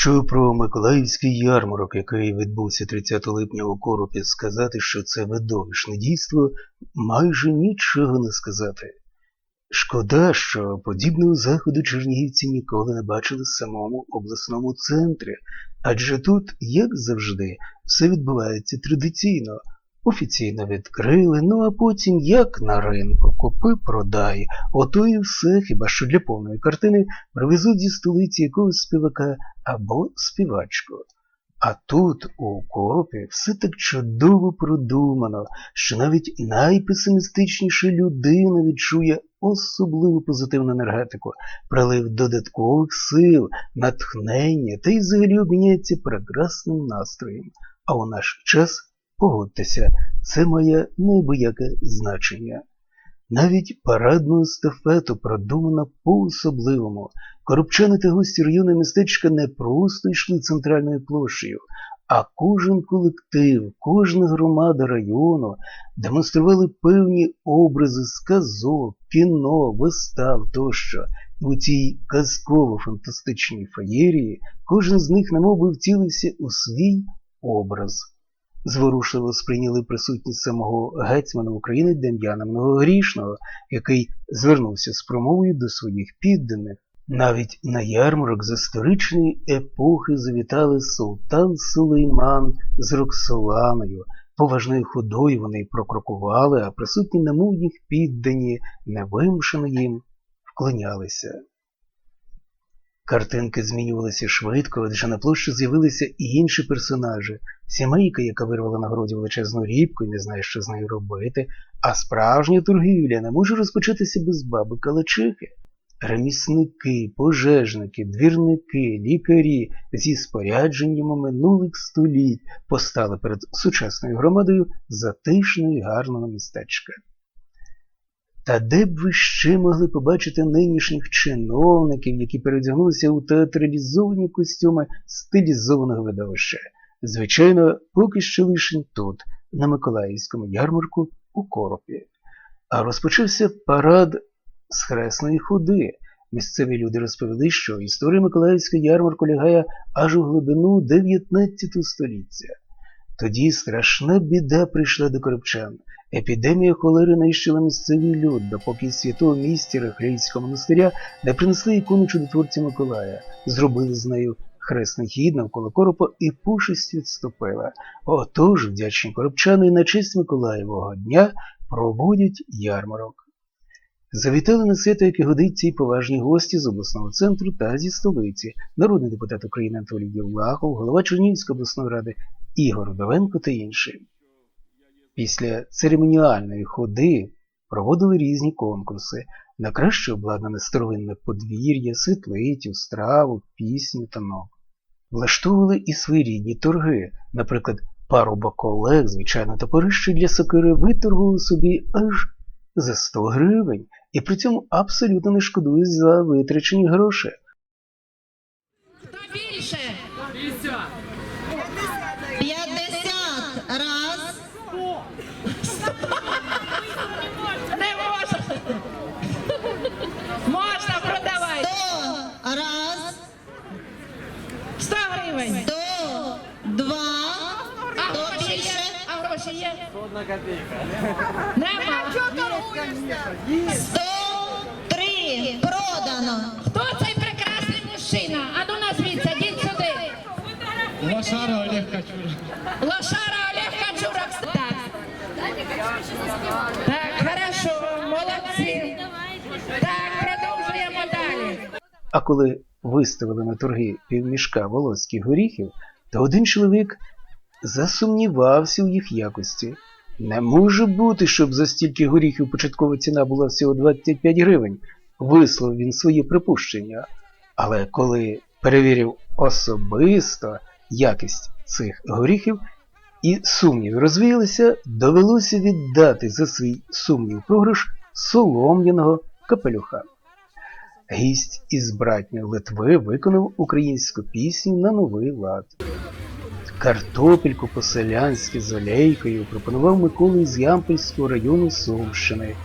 Якщо про Миколаївський ярмарок, який відбувся 30 липня у Коропі, сказати, що це видовищне дійство, майже нічого не сказати. Шкода, що подібного заходу чернігівці ніколи не бачили в самому обласному центрі, адже тут, як завжди, все відбувається традиційно. Офіційно відкрили, ну а потім, як на ринку, купи продай, ото і все, хіба що для повної картини привезуть зі столиці якогось співака або співачку. А тут, у коропі, все так чудово продумано, що навіть найпесимістичніша людина відчує особливу позитивну енергетику, прилив додаткових сил, натхнення та й взагалі обміняється прекрасним настроєм. А у наш час, погодьтеся, це має неабияке значення. Навіть парадну естафету продумано по-особливому. Коробчани та гості району містечка не просто йшли центральною площею, а кожен колектив, кожна громада району демонстрували певні образи з казок, кіно, вистав тощо. І у цій казково-фантастичній феєрії кожен з них немовби втілився у свій образ. Зворушливо сприйняли присутність самого гетьмана України Дем'яна Многогрішного, який звернувся з промовою до своїх підданих. Навіть на ярмарок з історичної епохи завітали султан Сулейман з Роксоланою. Поважною ходою вони прокрокували, а присутні немов їх піддані, невимушено їм вклонялися. Картинки змінювалися швидко, адже на площі з'явилися і інші персонажі. Сімейка, яка вирвала на городі величезну рібку і не знає, що з нею робити, а справжня торгівля не може розпочатися без баби Калачихи. Ремісники, пожежники, двірники, лікарі зі спорядженнями минулих століть постали перед сучасною громадою затишного і гарного містечка. Та де б ви ще могли побачити нинішніх чиновників, які передягнулися у театралізовані костюми стилізованого видовища? Звичайно, поки що лише тут, на Миколаївському ярмарку у Коропі. А розпочався парад з хресної ходи. Місцеві люди розповіли, що історія Миколаївського ярмарку лягає аж у глибину 19 століття. Тоді страшна біда прийшла до коробчан. Епідемія холери нищила місцевий люд, допоки святого місця Рахлійського монастиря не принесли ікону чудотворця Миколая, зробили з нею хресний хід навколо коропа і пушість відступила. Отож, вдячні коробчани на честь Миколаєвого дня проводять ярмарок. Завітали на свято, яке годиться і поважні гості з обласного центру та зі столиці, народний депутат України Анатолій Євлахов, голова Чернігівської обласної ради Ігор Вдовенко та інші. Після церемоніальної ходи проводили різні конкурси на краще обладнане старовинне подвір'я, світлицю, страву, пісню та ног. Влаштовували і свої рідні торги, наприклад, паруба колег, звичайно, топорище для сокири виторгували собі аж за 100 гривень і при цьому абсолютно не шкодують за витрачені гроші. Є? Одна копійка. Нема. 103 продано. Хто цей прекрасний мужчина? А ну назвіться, йдіть сюди. Лошара Олег Качура. Лошара Олег Качурак. Так. Так, хорошо, молодці. Так, продовжуємо далі. А коли виставили на торги півмішка волоських горіхів, то один чоловік засумнівався у їх якості. Не може бути, щоб за стільки горіхів початкова ціна була всього 25 гривень, висловив він своє припущення. Але коли перевірив особисто якість цих горіхів і сумніви розвіялися, довелося віддати за свій сумнів програш солом'яного капелюха. Гість із братньої Литви виконав українську пісню на новий лад. Картопельку по-селянськи з олейкою пропонував Микола із Ямпольського району Сумщини.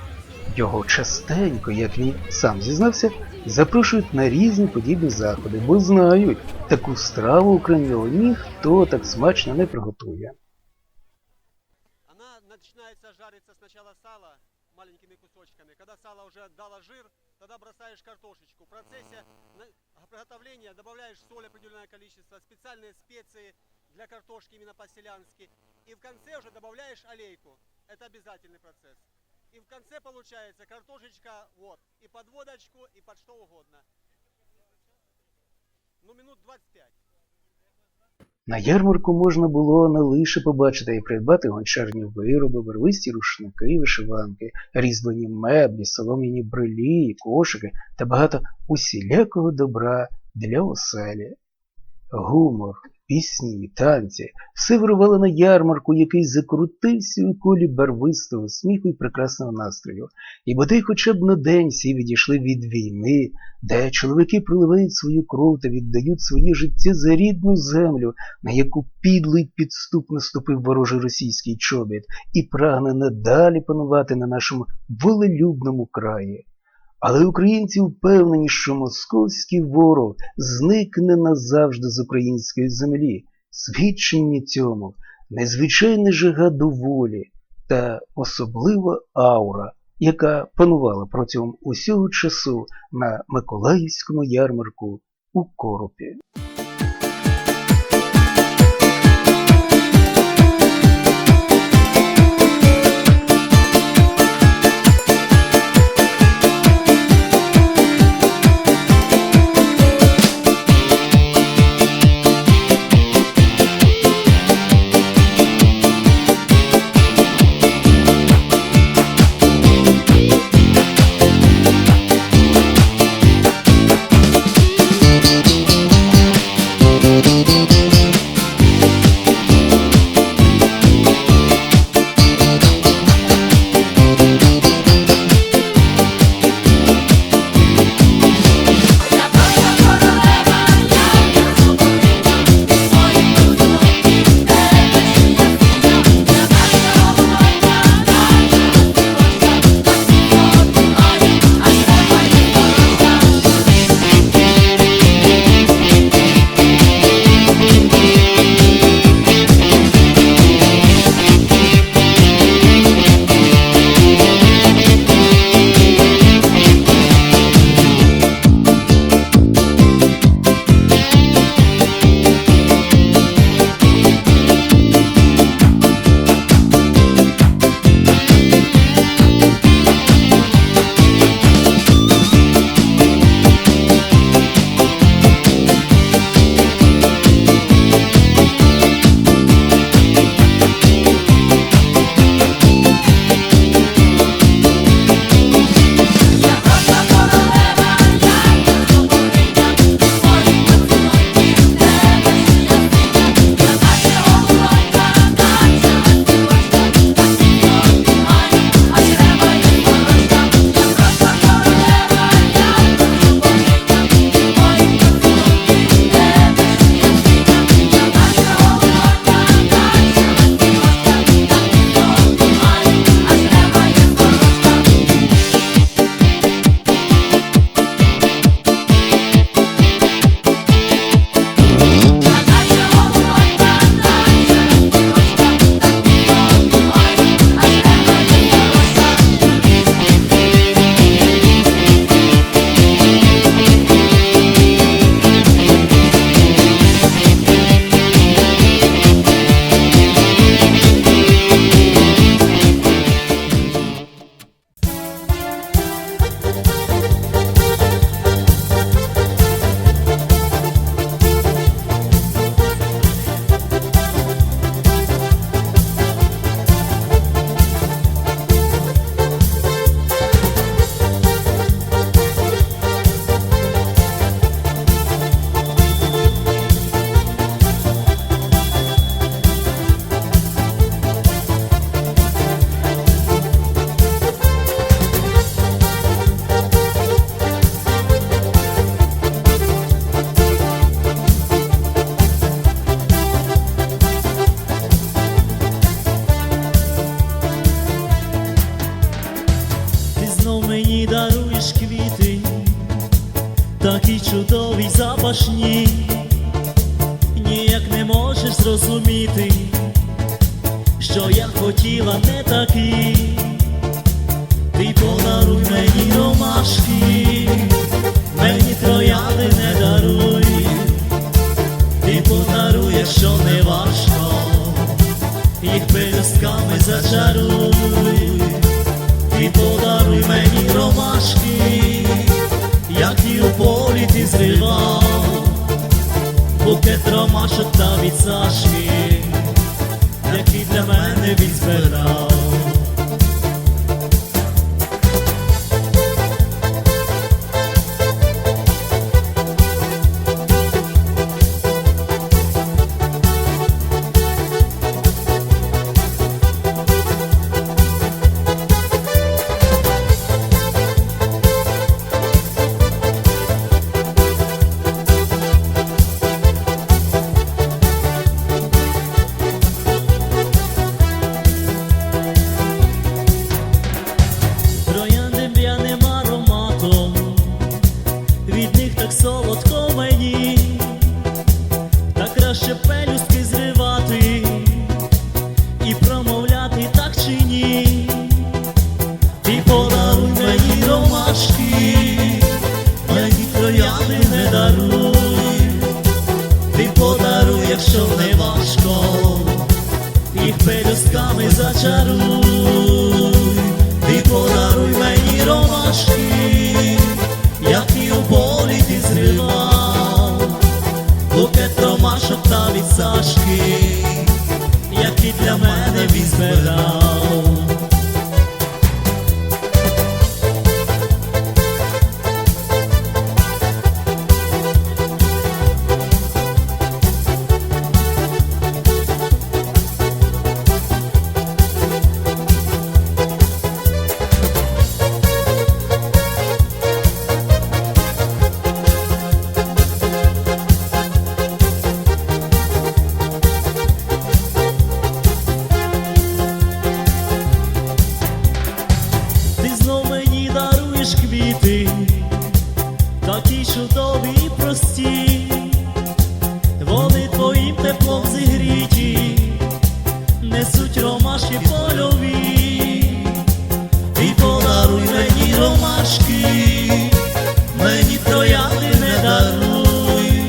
Його частенько, як він сам зізнався, запрошують на різні подібні заходи, бо знають, таку страву окрім нього ніхто так смачно не приготує. Она начинается жариться сначала сало маленькими кусочками. Когда сало уже отдало жир, тогда бросаешь картошечку. В процессе на- приготовления добавляешь соль определенное количество, специальные специи для картошки именно по-селянски. И в конце уже добавляешь олейку. Это обязательный процесс. И в конце получается картошечка вот. И под водочку, и под что угодно. Ну, минут 25. На ярмарку можна було не лише побачити і придбати гончарні вироби, барвисті рушники, вишиванки, різьблені меблі, солом'яні брилі, кошики та багато усілякого добра для оселі. Гумор, пісні, і танці все вирувало на ярмарку, який закрутився у колі барвистого сміху і прекрасного настрою. І бодай хоча б на день всі відійшли від війни, де чоловіки проливають свою кров та віддають своє життя за рідну землю, на яку підло й підступно ступив ворожий російський чобіт, і прагне надалі панувати на нашому волелюбному краї. Але українці впевнені, що московський ворог зникне назавжди з української землі. Свідчення цьому незвичайна жага до волі та особлива аура, яка панувала протягом усього часу на Миколаївському ярмарку у Коропі. поліці зривав, букет ромашок та від Сашки, який для мене він збирав. несуть ромашки польові, і подаруй мені ромашки, мені трояни не даруй,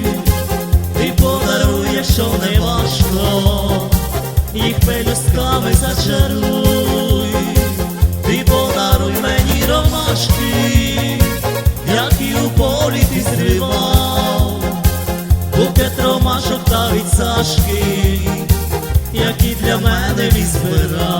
ти подарує, що не важко, їх пелюстками зачаруй, ти подаруй мені ромашки, як і у полі ти зривав, букет ромашок та від Сашки. with us.